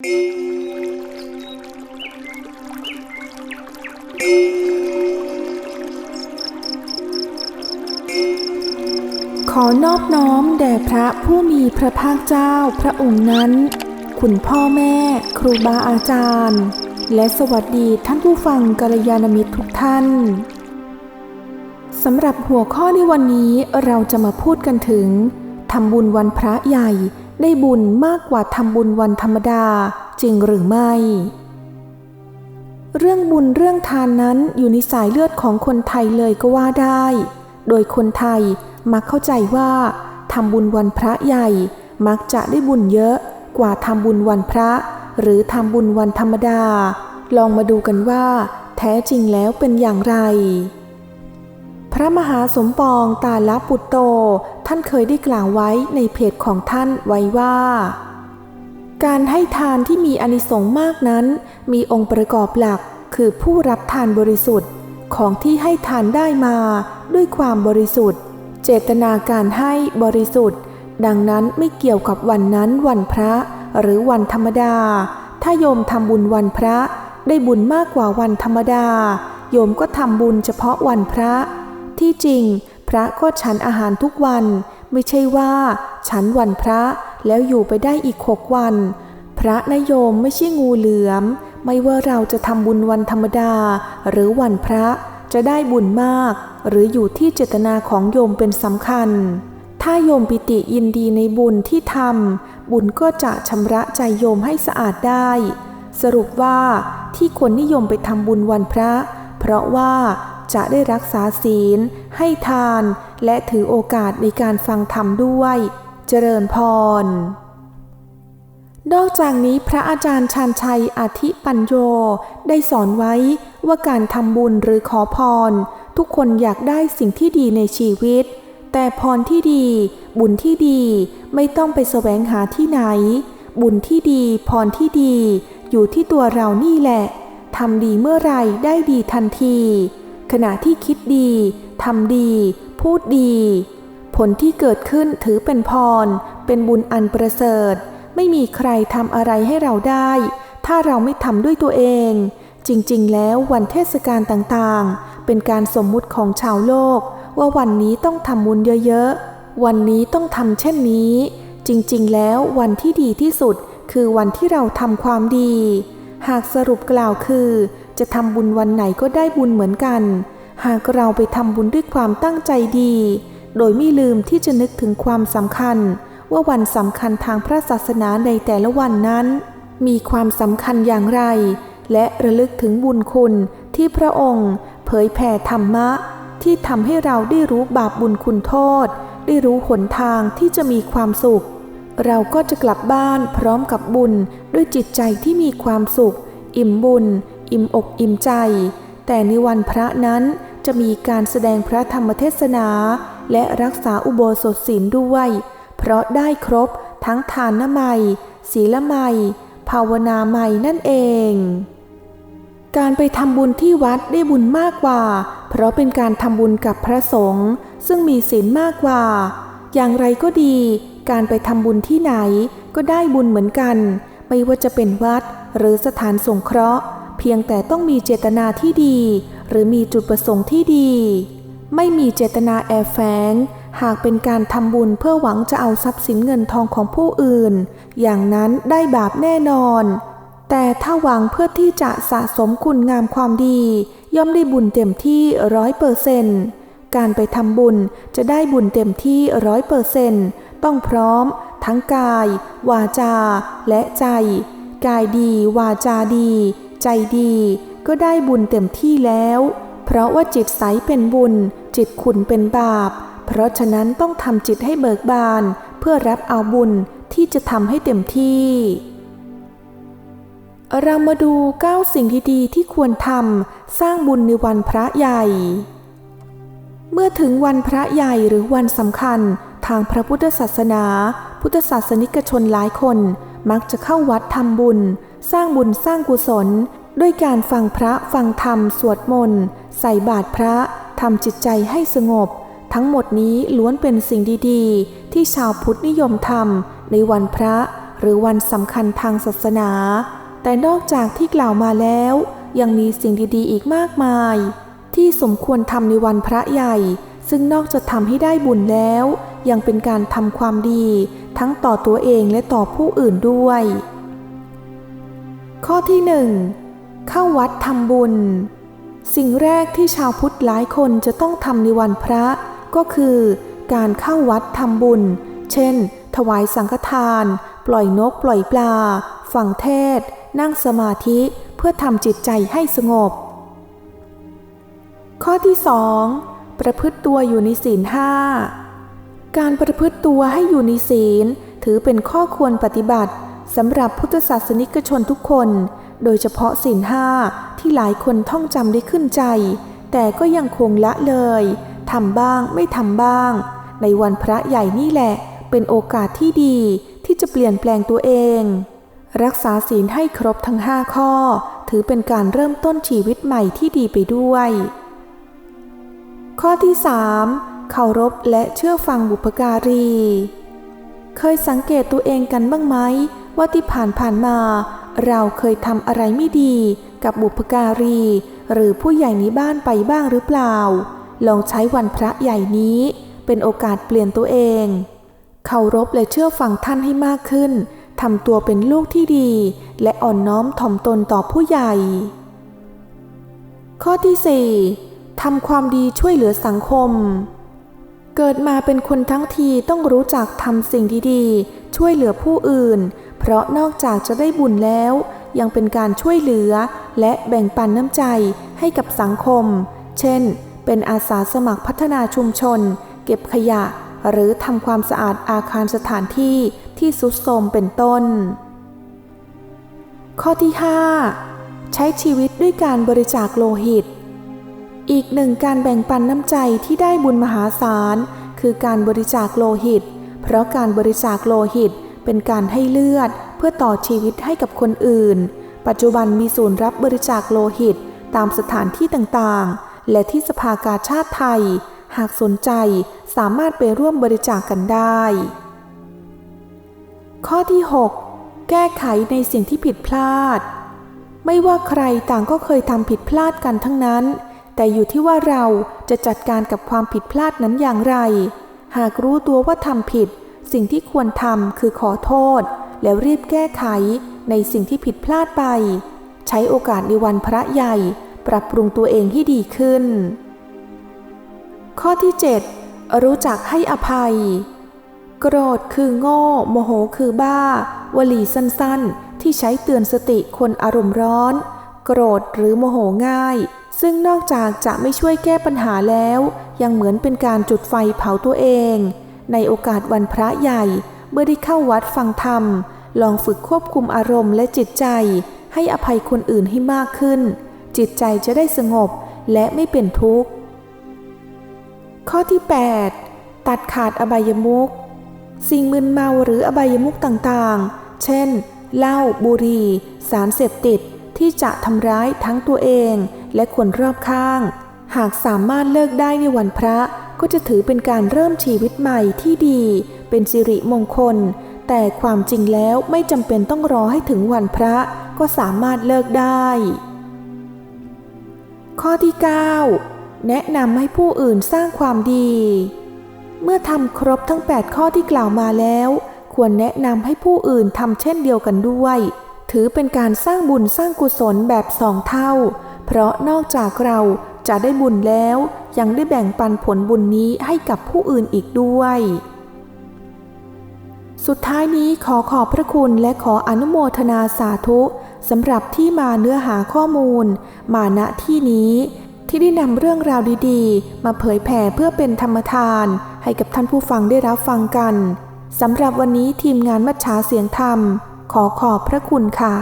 ขอนอบน้อมแด่พระผู้มีพระภาคเจ้าพระองค์นั้น คุณพ่อแม่ครูบาอาจารย์ และสวัสดีท่านผู้ฟังกัลยาณมิตรทุกท่านสำหรับหัวข้อในวันนี้เราจะมาพูดกันถึงทำบุญวันพระใหญ่ ได้บุญมากกว่าทำบุญวันธรรมดาจริงหรือไม่ เรื่องบุญเรื่องทานนั้นอยู่ในสายเลือดของคนไทยเลยก็ว่าได้ โดยคนไทยมักเข้าใจว่าทำบุญวันพระใหญ่มักจะได้บุญเยอะกว่าทำบุญวันพระ หรือทำบุญวันธรรมดา ลองมาดูกันว่า แท้จริงแล้วเป็นอย่างไร พระมหาสมปองตาลปุตโต ท่านเคยได้กล่าวไว้ในเพจของท่านไว้ว่า การให้ทานที่มีอานิสงส์มากนั้น มีองค์ประกอบหลักคือผู้รับทานบริสุทธิ์ของที่ให้ทานได้มาด้วยความบริสุทธิ์ เจตนาการให้บริสุทธิ์ ดังนั้นไม่เกี่ยวกับวันนั้นวันพระหรือวันธรรมดา ถ้าโยมทำบุญวันพระได้บุญมากกว่าวันธรรมดา โยมก็ทำบุญเฉพาะวันพระ ที่จริง พระก็ฉันอาหารทุกวัน ไม่ใช่ว่า ฉันวันพระแล้วอยู่ไปได้อีกหกวัน พระนโยมไม่ใช่งูเหลือม ไม่ว่าเราจะทำบุญวันธรรมดา หรือวันพระจะได้บุญมาก หรืออยู่ที่เจตนาของโยมเป็นสำคัญ ถ้าโยมปิติยินดีในบุญที่ทำบุญก็จะชำระใจโยมให้สะอาดได้ สรุปว่าที่คนนิยมไปทำบุญวันพระ เพราะว่า จะได้รักษาศีล ให้ทาน และถือโอกาสในการฟังธรรมด้วย เจริญพร นอกจากนี้พระอาจารย์ชาญชัยอธิปัญโยได้สอนไว้ว่าการทำบุญหรือขอพร ทุกคนอยากได้สิ่งที่ดีในชีวิต แต่พรที่ดี บุญที่ดีไม่ต้องไปแสวงหาที่ไหน บุญที่ดีพรที่ดี อยู่ที่ตัวเรานี่แหละทำดีเมื่อไรได้ดีทันที ขณะที่คิดดีทำดี พูดดี ผลที่เกิดขึ้นถือเป็นพร เป็นบุญอันประเสริฐ ไม่มีใครทำอะไรให้เราได้ ถ้าเราไม่ทำด้วยตัวเอง จริงๆ แล้ววันเทศกาลต่างๆ เป็นการสมมุติของชาวโลก ว่าวันนี้ต้องทำบุญเยอะๆ วันนี้ต้องทำเช่นนี้ จริงๆ แล้ววันที่ดีที่สุดคือวันที่เราทำความดี หากสรุปกล่าวคือ จะทำบุญวันไหนก็ได้บุญเหมือนกัน หากเราไปทำบุญด้วยความตั้งใจดี โดยไม่ลืมที่จะนึกถึงความสำคัญ ว่าวันสำคัญทางพระศาสนาในแต่ละวันนั้น มีความสำคัญอย่างไร และระลึกถึงบุญคุณที่พระองค์ เผยแผ่ธรรมะ ที่ทำให้เราได้รู้บาปบุญคุณโทษ ได้รู้หนทางที่จะมีความสุข เราก็จะกลับบ้านพร้อมกับบุญด้วยจิตใจที่มีความสุข อิ่มบุญ อิ่มอกอิ่มใจ แต่ในวันพระนั้นจะมีการแสดงพระธรรมเทศนา และรักษาอุโบสถศีลด้วย เพราะได้ครบทั้งทานนไมยศีลไมยภาวนาไมยนั่นเอง การไปทำบุญที่วัดได้บุญมากกว่า เพราะเป็นการทำบุญกับพระสงฆ์ซึ่งมีศีลมากกว่า อย่างไรก็ดี การไปทำบุญที่ไหน ก็ได้บุญเหมือนกัน ไม่ว่าจะเป็นวัดหรือสถานสงเคราะห์ เพียงแต่ต้องมีเจตนาที่ดี หรือมีจุดประสงค์ที่ดี ไม่มีเจตนาแอบแฝงหากเป็นการทำบุญเพื่อหวังจะเอาทรัพย์สินเงินทองของผู้อื่น อย่างนั้นได้บาปแน่นอน แต่ถ้าหวังเพื่อที่จะสะสมคุณงามความดี ย่อมได้บุญเต็มที่ร้อยเปอร์เซนต์การไปทำบุญจะได้บุญเต็มที่ร้อยเปอร์เซนต์ ต้องพร้อม ทั้งกาย วาจา และใจ กายดี วาจาดี ใจดี ก็ได้บุญเต็มที่แล้ว เพราะว่าจิตใสเป็นบุญ จิตขุนเป็นบาป เพราะฉะนั้นต้องทำจิตให้เบิกบาน เพื่อรับเอาบุญที่จะทำให้เต็มที่ เรามาดู 9 สิ่งดีๆที่ควรทำสร้างบุญในวันพระใหญ่เมื่อถึงวันพระใหญ่หรือวันสำคัญ ทางพระพุทธศาสนา พุทธศาสนิกชนหลายคน มักจะเข้าวัดทำบุญ สร้างบุญสร้างกุศล ด้วยการฟังพระฟังธรรม สวดมนต์ใส่บาตรพระทำจิตใจให้สงบ ทั้งหมดนี้ล้วนเป็นสิ่งดีๆ ที่ชาวพุทธนิยมทำในวันพระหรือวันสำคัญทางศาสนา แต่นอกจากที่กล่าวมาแล้ว ยังมีสิ่งดีๆ อีกมากมาย ที่สมควรทำในวันพระใหญ่ ซึ่งนอกจากทำให้ได้บุญแล้ว ยังเป็นการทำความดีทั้งต่อตัวเองและต่อผู้อื่นด้วย ข้อที่หนึ่งเข้าวัดทำบุญ สิ่งแรกที่ชาวพุทธหลายคนจะต้องทำในวันพระก็คือ การเข้าวัดทำบุญ เช่น ถวายสังฆทาน ปล่อยนกปล่อยปลาฟังเทศน์นั่งสมาธิเพื่อทำจิตใจให้สงบ ข้อที่สองประพฤติตัวอยู่ในศีลห้า การประพฤติตัวให้อยู่ในศีล ถือเป็นข้อควรปฏิบัติสำหรับพุทธศาสนิกชนทุกคน โดยเฉพาะศีลห้าที่หลายคนท่องจำได้ขึ้นใจ แต่ก็ยังคงละเลยทำบ้างไม่ทำบ้าง ในวันพระใหญ่นี่แหละ เป็นโอกาสที่ดีที่จะเปลี่ยนแปลงตัวเอง รักษาศีลให้ครบทั้งห้าข้อ ถือเป็นการเริ่มต้นชีวิตใหม่ที่ดีไปด้วย ข้อที่ 3. เคารพและเชื่อฟังบุพการี เคยสังเกตตัวเองกันบ้างไหมว่าที่ผ่านผ่านมา เราเคยทำอะไรไม่ดีกับบุพการี หรือผู้ใหญ่ในบ้านไปบ้างหรือเปล่า ลองใช้วันพระใหญ่นี้ เป็นโอกาสเปลี่ยนตัวเอง เคารพและเชื่อฟังท่านให้มากขึ้นทำตัวเป็นลูกที่ดี และอ่อนน้อมถ่อมตนต่อผู้ใหญ่ ข้อที่ 4. ทำความดีช่วยเหลือสังคม เกิดมาเป็นคนทั้งทีต้องรู้จักทำสิ่งดีๆ ช่วยเหลือผู้อื่น เพราะนอกจากจะได้บุญแล้ว ยังเป็นการช่วยเหลือ และแบ่งปันน้ำใจให้กับสังคม เช่น เป็นอาสาสมัครพัฒนาชุมชน เก็บขยะ หรือทำความสะอาดอาคารสถานที่ที่สุดโทรมเป็นต้น ข้อที่ 5 ใช้ชีวิตด้วยการบริจาคโลหิต อีกหนึ่งการแบ่งปันน้ำใจที่ได้บุญมหาศาล คือการบริจาคโลหิต เพราะการบริจาคโลหิตเป็นการให้เลือดเพื่อต่อชีวิตให้กับคนอื่น ปัจจุบันมีศูนย์รับบริจาคโลหิตตามสถานที่ต่างๆ และที่สภากาชาติไทย หากสนใจสามารถไปร่วมบริจาคกกันได้ ข้อที่ 6 แก้ไขในสิ่งที่ผิดพลาด ไม่ว่าใครต่างก็เคยทำผิดพลาดกันทั้งนั้น แต่อยู่ที่ว่าเราจะจัดการกับความผิดพลาดนั้นอย่างไร หากรู้ตัวว่าทำผิด สิ่งที่ควรทำคือขอโทษ แล้วรีบแก้ไขในสิ่งที่ผิดพลาดไป ใช้โอกาสในวันพระใหญ่ ปรับปรุงตัวเองให้ดีขึ้น ข้อที่ 7 รู้จักให้อภัย โกรธคือโง่ โมโหคือบ้า วลีสั้นๆ ที่ใช้เตือนสติคนอารมณ์ร้อน โกรธหรือโมโหง่าย ซึ่งนอกจากจะไม่ช่วยแก้ปัญหาแล้ว ยังเหมือนเป็นการจุดไฟเผาตัวเอง ในโอกาสวันพระใหญ่ เมื่อได้เข้าวัดฟังธรรม ลองฝึกควบคุมอารมณ์และจิตใจ ให้อภัยคนอื่นให้มากขึ้น จิตใจจะได้สงบและไม่เป็นทุกข์ ข้อที่ 8 ตัดขาดอบายมุขสิ่งมึนเมาหรืออบายมุขต่างๆ เช่น เหล้าบุหรี่ สารเสพติดที่จะทำร้ายทั้งตัวเอง และคนรอบข้าง หากสามารถเลิกได้ในวันพระก็จะถือเป็นการเริ่มชีวิตใหม่ที่ดี เป็นสิริมงคล แต่ความจริงแล้วไม่จำเป็นต้องรอให้ถึงวันพระก็สามารถเลิกได้ ข้อที่ 9 แนะนำให้ผู้อื่นสร้างความดี เมื่อทำครบทั้ง 8 ข้อที่กล่าวมาแล้ว ควรแนะนำให้ผู้อื่นทำเช่นเดียวกันด้วย ถือเป็นการสร้างบุญสร้างกุศลแบบสองเท่า เพราะนอกจากเราจะได้บุญแล้ว ยังได้แบ่งปันผลบุญนี้ให้กับผู้อื่นอีกด้วย สุดท้ายนี้ขอขอบพระคุณและขออนุโมทนาสาธุสำหรับที่มาเนื้อหาข้อมูล มาณที่นี้ที่ได้นำเรื่องราวดีๆ มาเผยแผ่เพื่อเป็นธรรมทาน ให้กับท่านผู้ฟังได้รับฟังกันสำหรับวันนี้ทีมงานมัชชาเสียงธรรม ขอขอบพระคุณค่ะ